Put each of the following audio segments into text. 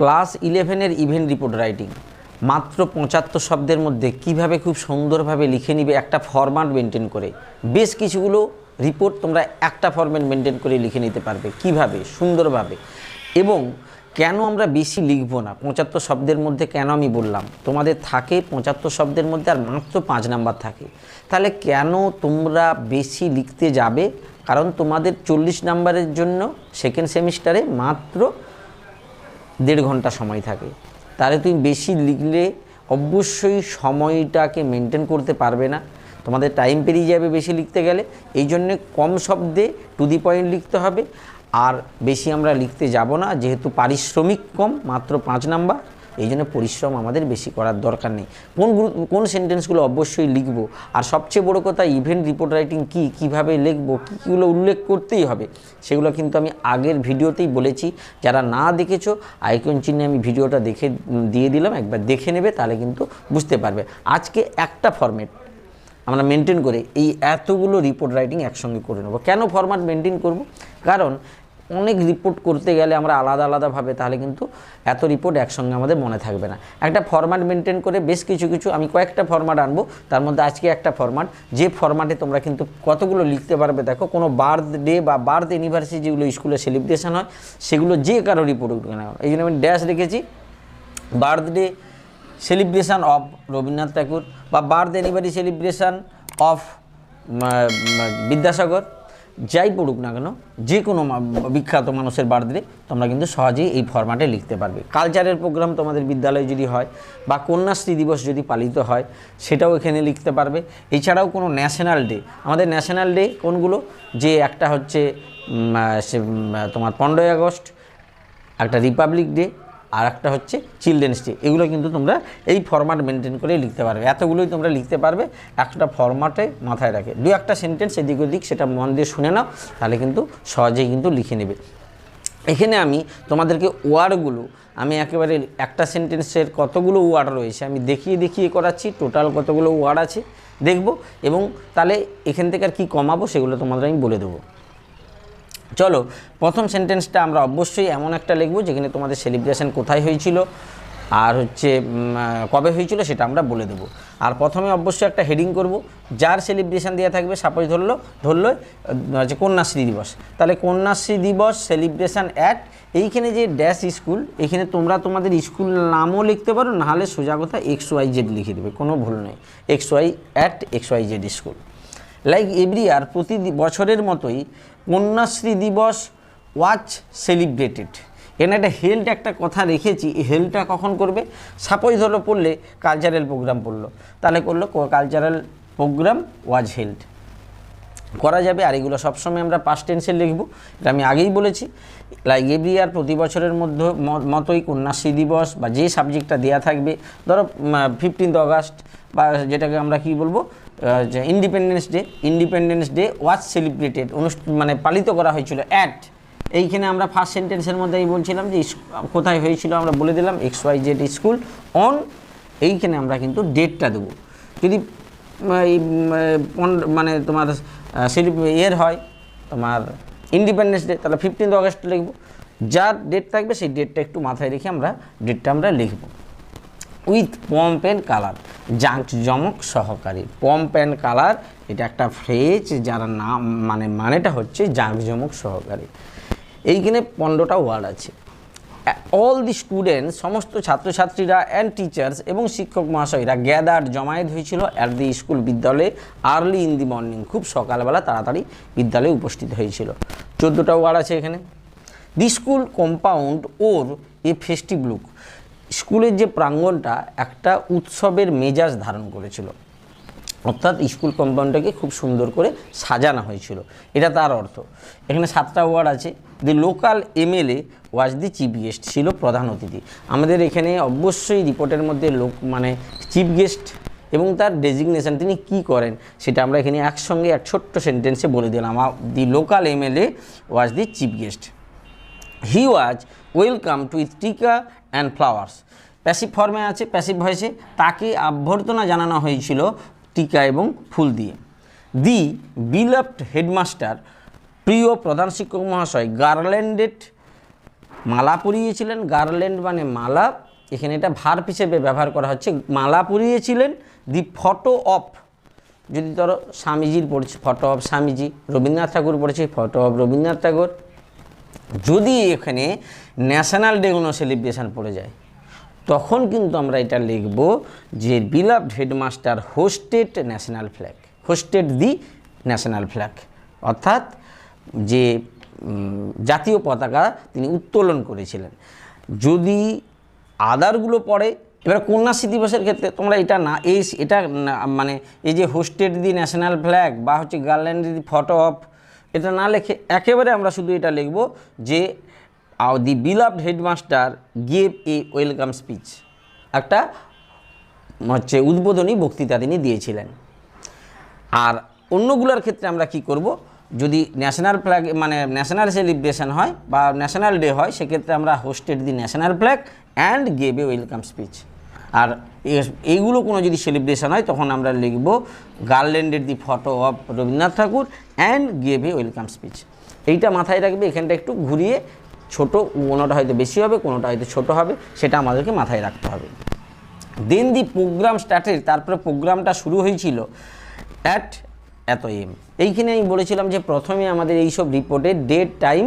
Class ইলেভেনের event report writing. মাত্র পঁচাত্তর শব্দের মধ্যে কীভাবে খুব সুন্দরভাবে লিখে নিবে একটা ফরম্যাট মেনটেন করে। বেশ কিছুগুলো রিপোর্ট তোমরা একটা ফরম্যাট মেনটেন করে লিখে নিতে পারবে। কীভাবে? সুন্দরভাবে। এবং কেন আমরা বেশি লিখব না? পঁচাত্তর শব্দের মধ্যে কেন আমি বললাম? তোমাদের থাকে পঁচাত্তর শব্দের মধ্যে আর মাত্র পাঁচ নাম্বার থাকে। তাহলে কেন তোমরা বেশি লিখতে যাবে? কারণ তোমাদের চল্লিশ নাম্বারের জন্য সেকেন্ড সেমিস্টারে মাত্র দেড় ঘণ্টা সময় থাকে। তাহলে তুমি বেশি লিখলে অবশ্যই সময়টাকে মেনটেন করতে পারবে না। তোমাদের টাইম পেরিয়ে যাবে বেশি লিখতে গেলে। এই জন্যে কম শব্দে টু দি পয়েন্ট লিখতে হবে। আর বেশি আমরা লিখতে যাব না, যেহেতু পারিশ্রমিক কম, মাত্র পাঁচ নাম্বার। এই জন্য পরিশ্রম আমাদের বেশি করার দরকার নেই। কোন কোন সেন্টেন্সগুলো অবশ্যই লিখব, আর সবচেয়ে বড় কথা ইভেন্ট রিপোর্ট রাইটিং কী, কীভাবে লিখব কী কীগুলো উল্লেখ করতেই হবে, সেগুলো কিন্তু আমি আগের ভিডিওতেই বলেছি। যারা না দেখেছ আইকন চিহ্নে আমি ভিডিওটা দেখে দিয়ে দিলাম, একবার দেখে নেবে, তাহলে কিন্তু বুঝতে পারবে। আজকে একটা ফরম্যাট আমরা মেনটেন করে এই এতগুলো রিপোর্ট রাইটিং একসঙ্গে করে নেব। কেন ফরম্যাট মেনটেন করব? কারণ অনেক রিপোর্ট করতে গেলে আমরা আলাদা আলাদাভাবে তাহলে কিন্তু এত রিপোর্ট একসঙ্গে আমাদের মনে থাকবে না। একটা ফরম্যাট মেনটেন করে বেশ কিছু কিছু, আমি কয়েকটা ফরম্যাট আনব, তার মধ্যে আজকে একটা ফরম্যাট যে ফরম্যাটে তোমরা কিন্তু কতগুলো লিখতে পারবে, দেখো, কোনো বার্থ ডে বা বার্থ অ্যানিভার্সারি যেগুলো স্কুলে সেলিব্রেশন হয়, সেগুলো যে কারও রিপোর্ট না। এই জন্য আমি ড্যাশ রেখেছি birthday celebration of Rabindranath Thakur বা birth anniversary celebration of Vidyasagar. যাই পড়ুক না কেন যে কোনো বিখ্যাত মানুষের বার্থডে তোমরা কিন্তু সহজেই এই ফরম্যাটে লিখতে পারবে। কালচারের প্রোগ্রাম তোমাদের বিদ্যালয়ে যদি হয় বা কন্যাশ্রী দিবস যদি পালিত হয়, সেটাও এখানে লিখতে পারবে। এছাড়াও কোনো ন্যাশনাল ডে আমাদের ন্যাশনাল ডে কোনগুলো? যে একটা হচ্ছে তোমার পনেরোই আগস্ট, একটা রিপাবলিক ডে আর একটা হচ্ছে চিলড্রেন্স ডে এগুলো কিন্তু তোমরা এই ফরম্যাট মেনটেন করে লিখতে পারবে। এতগুলোই তোমরা লিখতে পারবে, একটা ফরম্যাটে মাথায় রাখে। দু একটা সেন্টেন্স এদিক ওদিক সেটা মন দিয়ে শুনে নাও, তাহলে কিন্তু সহজেই কিন্তু লিখে নেবে। এখানে আমি তোমাদেরকে ওয়ার্ডগুলো আমি একেবারে একটা সেন্টেন্সের কতগুলো ওয়ার্ড রয়েছে, আমি দেখিয়ে দেখিয়ে করাচ্ছি টোটাল কতগুলো ওয়ার্ড আছে, দেখব এবং তাহলে এখান থেকে আর কী কমাবো সেগুলো তোমাদের আমি বলে দেবো। চলো, প্রথম সেন্টেন্সটা আমরা অবশ্যই এমন একটা লিখব যেখানে তোমাদের সেলিব্রেশন কোথায় হয়েছিল আর হচ্ছে কবে হয়েছিল সেটা আমরা বলে দেবো। আর প্রথমে অবশ্যই একটা হেডিং করব, যার সেলিব্রেশন দেওয়া থাকবে সাপোজ ধরলো ধরলো হচ্ছে কন্যাশ্রী দিবস। তাহলে কন্যাশ্রী দিবস সেলিব্রেশন অ্যাট এইখানে যে ড্যাশ স্কুল এখানে তোমরা তোমাদের স্কুল নামও লিখতে পারো, নাহলে সোজা কথা এক্স ওয়াই জেড লিখে দেবে, কোনো ভুল নেই X Y at X Y Z school like every year প্রতি বছরের মতোই কন্যাশ্রী দিবস ওয়াচ সেলিব্রেটেড এখানে একটা হেল্ড একটা কথা রেখেছি, এই হেল্ডটা কখন করবে? সাপোজ ধরো পড়লে কালচারাল প্রোগ্রাম পড়ল, তাহলে করল কালচারাল প্রোগ্রাম ওয়াজ হেল্ড করা যাবে, আর এগুলো সবসময় আমরা পাস্ট টেন্সে লিখব, এটা আমি আগেই বলেছি। লাইক এভরি ইয়ার প্রতি বছরের মধ্যে মতোই কন্যাশ্রী দিবস বা যে সাবজেক্টটা দেওয়া থাকবে, ধরো ফিফটিন্থ অগাস্ট বা যেটাকে আমরা কি বলব? যে independence day independence day was celebrated অনুষ্ঠান মানে পালিত করা হয়েছিল অ্যাট এইখানে আমরা ফার্স্ট সেন্টেন্সের মধ্যেই বলছিলাম যে কোথায় হয়েছিল আমরা বলে দিলাম X Y Z school on এইখানে আমরা কিন্তু ডেটটা দেবো। যদি মানে তোমার সেলিপ ইয়ের হয়, তোমার ইন্ডিপেন্ডেন্স ডে তাহলে ফিফটিন্থ অগস্ট লিখব। যার ডেট থাকবে সেই ডেটটা একটু মাথায় রেখে আমরা ডেটটা আমরা লিখব। উইথ পম্প অ্যান্ড কালার জাঁক জমক সহকারী। পম্প অ্যান্ড কালার, এটা একটা ফ্রেজ যার নাম মানে মানেটা হচ্ছে জাঁকজমক সহকারী। এইখানে পনেরোটা ওয়ার্ড আছে। অল দি স্টুডেন্টস সমস্ত ছাত্রছাত্রীরা অ্যান্ড টিচার্স এবং শিক্ষক মহাশয়রা গ্যাদার জমায়েত হয়েছিল অ্যাট দি স্কুল বিদ্যালয়ে আর্লি ইন দি মর্নিং খুব সকালবেলা তাড়াতাড়ি বিদ্যালয়ে উপস্থিত হয়েছিল। চোদ্দোটা ওয়ার্ড আছে এখানে। The school compound wore a festive look স্কুলের যে প্রাঙ্গণটা একটা উৎসবের মেজাজ ধারণ করেছিল। অর্থাৎ স্কুল কম্পাউন্ডটাকে খুব সুন্দর করে সাজানো হয়েছিল। এটা তার অর্থ। এখানে সাতটা ওয়ার্ড আছে। The local MLA was the chief guest ছিল প্রধান অতিথি। আমাদের এখানে অবশ্যই রিপোর্টের মধ্যে লোক মানে চিফ গেস্ট এবং তার ডেজিগনেশন, তিনি কি করেন সেটা আমরা এখানে একসঙ্গে এক ছোট্ট সেন্টেন্সে বলে দিলাম। The local MLA was the chief guest. He was welcome to with tika and flowers passive ফর্মে আছে প্যাসিভ ভয়েসে তাকে অভ্যর্থনা জানানো হয়েছিল টিকা এবং ফুল দিয়ে। দি বিলাপ্ট হেডমাস্টার প্রিয় প্রধান শিক্ষক মহাশয় গার্ল্যান্ডেড মালা পরিয়েছিলেন। গার্ল্যান্ড মানে মালা। এখানে এটা ভার্ব হিসেবে ব্যবহার করা হচ্ছে। মালা পরিয়েছিলেন। দি ফটো অফ যদি ধরো স্বামীজির পড়ছে ফটো অফ স্বামীজি, রবীন্দ্রনাথ ঠাকুর পড়েছে ফটো অফ রবীন্দ্রনাথ ঠাকুর। যদি এখানে ন্যাশনাল ডে কোনো সেলিব্রেশন পড়ে যায়, তখন কিন্তু আমরা এটা লিখব যে beloved headmaster hosted national flag hosted the national flag অর্থাৎ যে জাতীয় পতাকা তিনি উত্তোলন করেছিলেন। যদি আদারগুলো পড়ে, এবার কন্যাশ্রী দিবসের ক্ষেত্রে তোমরা এটা না, এই, এটা মানে এই যে হোস্টেড দি ন্যাশনাল ফ্ল্যাগ বা হচ্ছে গার্ল্যান্ড দি ফটো অফ এটা না লেখে একেবারে আমরা শুধু এটা লিখব যে the beloved headmaster gave a welcome speech একটা, হচ্ছে উদ্বোধনী বক্তৃতা তিনি দিয়েছিলেন। আর অন্যগুলোর ক্ষেত্রে আমরা কি করব, যদি ন্যাশনাল ফ্ল্যাগ মানে ন্যাশনাল সেলিব্রেশন হয় বা ন্যাশনাল ডে হয়, সেক্ষেত্রে আমরা hosted the national flag and gave a welcome speech আর এইগুলো কোনো যদি সেলিব্রেশন হয়, তখন আমরা লিখব garlanded the photo of Rabindranath Thakur and gave a welcome speech এইটা মাথায় রাখবে, এখানটা একটু ঘুরিয়ে, ছোট কোনোটা হয়তো বেশি হবে, কোনোটা হয়তো ছোট হবে, সেটা আমাদেরকে মাথায় রাখতে হবে। দেন দি প্রোগ্রাম স্টার্টেড তারপরে প্রোগ্রামটা শুরু হয়েছিল অ্যাট এত এম। এইখানে আমি বলেছিলাম যে প্রথমে আমাদের এইসব রিপোর্টে ডেট টাইম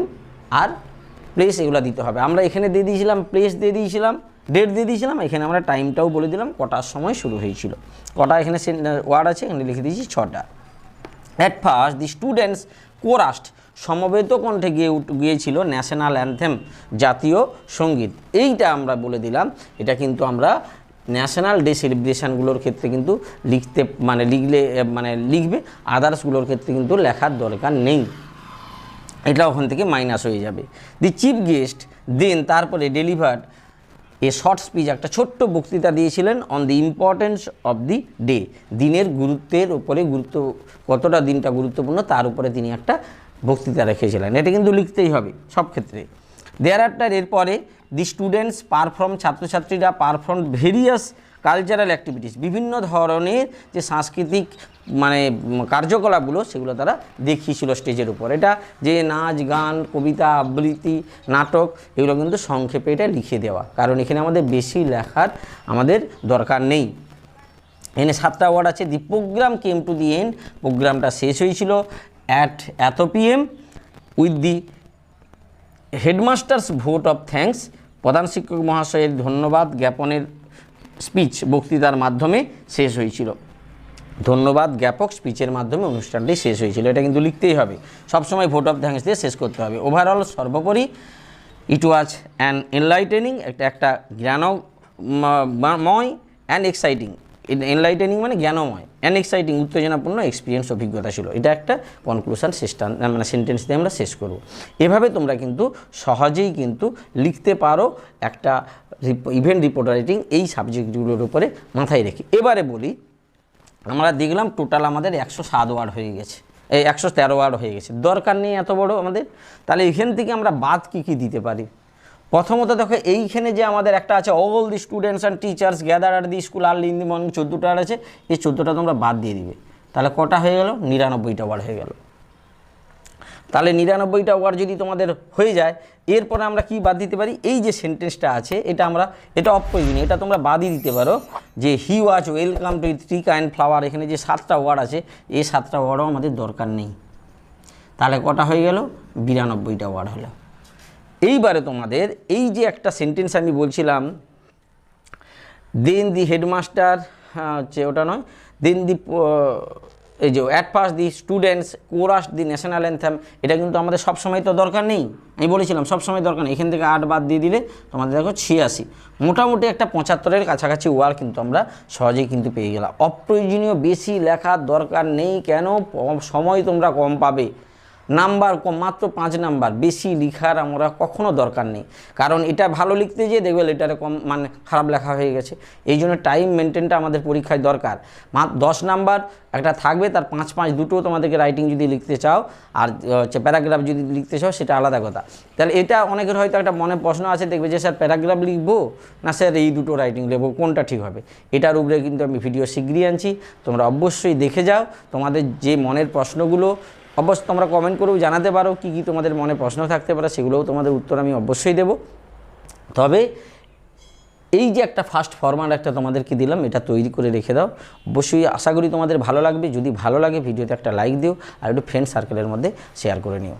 আর প্লেস এগুলো দিতে হবে। আমরা এখানে দিয়ে দিয়েছিলাম প্লেস দিয়ে দিয়েছিলাম ডেট দিয়ে দিয়েছিলাম, এখানে আমরা টাইমটাও বলে দিলাম, কটার সময় শুরু হয়েছিল। কটা এখানে ওয়ার্ড আছে, এখানে লিখে দিয়েছি ছটা। At first the students chorused সমবেত কণ্ঠে গিয়ে গিয়েছিল ন্যাশনাল অ্যান্থেম জাতীয় সংগীত। এইটা আমরা বলে দিলাম, এটা কিন্তু আমরা ন্যাশনাল ডে সেলিব্রেশনগুলোর ক্ষেত্রে কিন্তু লিখতে মানে লিখলে মানে লিখবে আদার্সগুলোর ক্ষেত্রে কিন্তু লেখার দরকার নেই। এটা ওখান থেকে মাইনাস হয়ে যাবে। দি চিফ গেস্ট দেন তারপরে ডেলিভার্ড এ শর্ট স্পিচ একটা ছোট্ট বক্তৃতা দিয়েছিলেন on the importance of the day দিনের গুরুত্বের উপরে গুরুত্ব, কতটা দিনটা গুরুত্বপূর্ণ, তার উপরে তিনি একটা বক্তৃতা রেখেছিলেন। এটা কিন্তু লিখতেই হবে, সব ক্ষেত্রে। দেয়ার আফটার এরপরে দি স্টুডেন্টস পারফর্ম ছাত্রছাত্রীরা পারফর্ম ভেরিয়াস কালচারাল অ্যাক্টিভিটিস বিভিন্ন ধরনের যে সাংস্কৃতিক মানে কার্যকলাপগুলো সেগুলো তারা দেখিয়েছিল স্টেজের উপর। এটা যে নাচ, গান, কবিতা, আবৃত্তি, নাটক, এগুলো কিন্তু সংক্ষেপে এটা লিখে দেওয়া। কারণ এখানে আমাদের বেশি লেখার আমাদের দরকার নেই। এখানে সাতটা ওয়ার্ড আছে, the programme came to the end প্রোগ্রামটা শেষ হয়েছিল at eight PM with the headmaster's vote of thanks. প্রধান শিক্ষক মহাশয়ের ধন্যবাদ জ্ঞাপনের স্পিচ বক্তৃতার মাধ্যমে শেষ হয়েছিল। ধন্যবাদ জ্ঞাপক স্পিচের মাধ্যমে অনুষ্ঠানটি শেষ হয়েছিল। এটা কিন্তু লিখতেই হবে। সবসময় ভোট অফ থ্যাঙ্কস দিয়ে শেষ করতে হবে। ওভারঅল সর্বোপরি ইট ওয়াজ অ্যান এনলাইটেনিং একটা একটা জ্ঞানময় অ্যান্ড এক্সাইটিং এনলাইটেনিং মানে জ্ঞানময় অ্যান্ড এক্সাইটিং উত্তেজনাপূর্ণ এক্সপিরিয়েন্স অভিজ্ঞতা ছিল। এটা একটা কনক্লুশন শেষটা মানে সেন্টেন্স দিয়ে আমরা শেষ করব। এভাবে তোমরা কিন্তু সহজেই কিন্তু লিখতে পারো একটা ইভেন্ট রিপোর্ট রাইটিং এই সাবজেক্টগুলোর উপরে মাথায় রেখে। এবারে বলি আমরা দেখলাম টোটাল আমাদের একশো সাত ওয়ার্ড হয়ে গেছে। এই একশো তেরো ওয়ার্ড হয়ে গেছে। দরকার নেই এত বড় আমাদের। তাহলে এখান থেকে আমরা বাদ কী কী দিতে পারি? প্রথমত দেখো, এইখানে যে আমাদের একটা আছে all the students and teachers gather at the school early in the morning চোদ্দোটা আর আছে। এই চোদ্দোটা তোমরা বাদ দিয়ে দিবে। তাহলে কটা হয়ে গেল? নিরানব্বইটা ওয়ার্ড হয়ে গেল। তাহলে নিরানব্বইটা ওয়ার্ড যদি তোমাদের হয়ে যায়, এরপরে আমরা কি বাদ দিতে পারি? এই যে সেন্টেন্সটা আছে, এটা আমরা, এটা অপ্রয়োজনীয় এটা তোমরা বাদই দিতে পারো যে he was welcome to tree kind flower, এখানে যে সাতটা ওয়ার্ড আছে এই সাতটা ওয়ার্ডও আমাদের দরকার নেই। তাহলে কটা হয়ে গেল? বিরানব্বইটা ওয়ার্ড হলো। এইবারে তোমাদের এই যে একটা সেন্টেন্স আমি বলছিলাম দেন দি হেডমাস্টার হচ্ছে ওটা নয় দেন দি এই যে at first the students chorus the national anthem এটা কিন্তু আমাদের সবসময় তো দরকার নেই। আমি বলেছিলাম, সবসময় দরকার নেই। এখান থেকে আট বাদ দিয়ে দিলে তোমাদের দেখো ছিয়াশি। মোটামুটি একটা পঁচাত্তরের কাছাকাছি ওয়ার্ড কিন্তু আমরা সহজেই কিন্তু পেয়ে গেলাম। অপ্রয়োজনীয় বেশি লেখার দরকার নেই। কেন? সময় তোমরা কম পাবে। নাম্বার কম, মাত্র পাঁচ নাম্বার। বেশি লিখার আমরা কখনো দরকার নেই। কারণ এটা ভালো লিখতে যেয়ে দেখবে এটারে কম মানে খারাপ লেখা হয়ে গেছে। এই জন্য টাইম মেনটেনটা আমাদের পরীক্ষায় দরকার। দশ নাম্বার একটা থাকবে, তার পাঁচ পাঁচ দুটো তোমাদেরকে রাইটিং যদি লিখতে চাও, আর হচ্ছে প্যারাগ্রাফ যদি লিখতে চাও, সেটা আলাদা কথা। তাহলে এটা অনেকের হয়তো একটা মনে প্রশ্ন আছে, দেখবে যে, স্যার প্যারাগ্রাফ লিখব? না, স্যার, এই দুটো রাইটিং লিখব, কোনটা ঠিক হবে? এটার উপরে কিন্তু আমি ভিডিও শীঘ্রই আনছি। তোমরা অবশ্যই দেখে যাও। তোমাদের যে মনের প্রশ্নগুলো অবশ্য তোমরা কমেন্ট করেও জানাতে পারো কী কী তোমাদের মনে প্রশ্ন থাকতে পারে, সেগুলোও তোমাদের উত্তর আমি অবশ্যই দেব। তবে এই যে একটা ফার্স্ট ফরম্যাট একটা তোমাদেরকে দিলাম, এটা তৈরি করে রেখে দাও। অবশ্যই আশা করি তোমাদের ভালো লাগবে। যদি ভালো লাগে, ভিডিওতে একটা লাইক দিও, আর একটু ফ্রেন্ড সার্কেলের মধ্যে শেয়ার করে নিও।